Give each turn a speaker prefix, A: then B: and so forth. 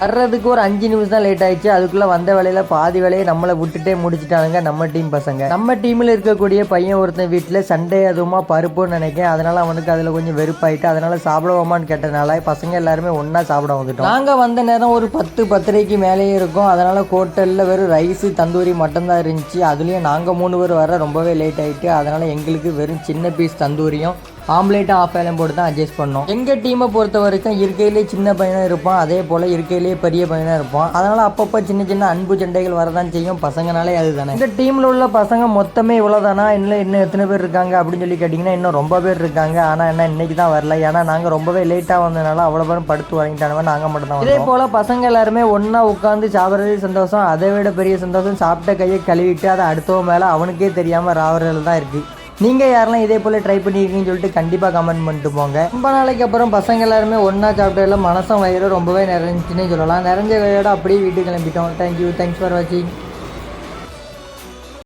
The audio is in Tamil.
A: வர்றதுக்கு ஒரு அஞ்சு நிமிஷம் தான் லேட் ஆயிடுச்சு. அதுக்குள்ளே வந்த வேலையில் பாதி வேலையை நம்மளை விட்டுட்டே முடிச்சிட்டானுங்க நம்ம டீம் பசங்க. நம்ம டீமில் இருக்கக்கூடிய பையன் ஒருத்தன் வீட்டில் சண்டே அதுவுமா பருப்புன்னு நினைக்கிறேன். அதனால அவனுக்கு அதில் கொஞ்சம் வெறுப்பாயிட்டு அதனால சாப்பிடுவோமான்னு கேட்டனால பசங்க எல்லாருமே ஒன்றா சாப்பிட வந்துட்டோம். நாங்கள் வந்த நேரம் ஒரு பத்து பத்தரைக்கு மேலேயே இருக்கும். அதனால ஹோட்டலில் வெறும் ரைஸ் தந்தூரி மட்டும் தான் இருந்துச்சு. அதுலேயும் நாங்கள் மூணு பேர் வர ரொம்பவே லேட் ஆயிட்டு அதனால எங்களுக்கு வெறும் சின்ன பீஸ் தந்தூரியும் ஆம்லேட்டும் ஆஃப் ஆயிலும் போட்டு தான் அட்ஜஸ்ட் பண்ணோம். எங்கள் டீமை பொறுத்த வரைக்கும் இருக்கையிலே சின்ன பையனாக இருப்பான். அதே போல் இருக்கையிலே பெரிய பையனாக இருப்பான். அதனால் அப்பப்போ சின்ன சின்ன அன்பு சண்டைகள் வரதான் செய்யும். பசங்கனாலே அதுதானே. இந்த டீமில் உள்ள பசங்க மொத்தமே இவ்வளோதானா இன்னும் இன்னும் எத்தனை பேர் இருக்காங்க அப்படின்னு சொல்லி கேட்டிங்கன்னா இன்னும் ரொம்ப பேர் இருக்காங்க. ஆனால் என்ன இன்னைக்கு தான் வரல. ஏன்னா நாங்கள் ரொம்பவே லேட்டாக வந்ததுனால அவ்வளோ பேரும் படுத்து வாங்கிட்டானவன் நாங்கள் மட்டும் தான் இதே போல் பசங்க எல்லாருமே ஒன்றா உட்காந்து சாப்பிட்றது சந்தோஷம். அதை விட பெரிய சந்தோஷம் சாப்பிட்ட கையை கழுவிட்டு அதை அடுத்தவன் மேலே அவனுக்கே தெரியாமல் ராவறது தான் இருக்குது நீங்கள் யாரெல்லாம் இதே போல் ட்ரை பண்ணியிருக்கீங்கன்னு சொல்லிட்டு கண்டிப்பாக கமெண்ட் பண்ணிட்டு போங்க. ரொம்ப நாளைக்கு அப்புறம் பசங்க எல்லாருமே ஒன்றா சாப்பிட்டதில் மனசும் வயிறு ரொம்பவே நிறைஞ்சுன்னே சொல்லலாம். நிறைஞ்ச வயிறோட அப்படியே வீட்டுக்கு கிளம்பிட்டோம். தேங்க்யூ தேங்க்ஸ் ஃபார் வாட்சிங்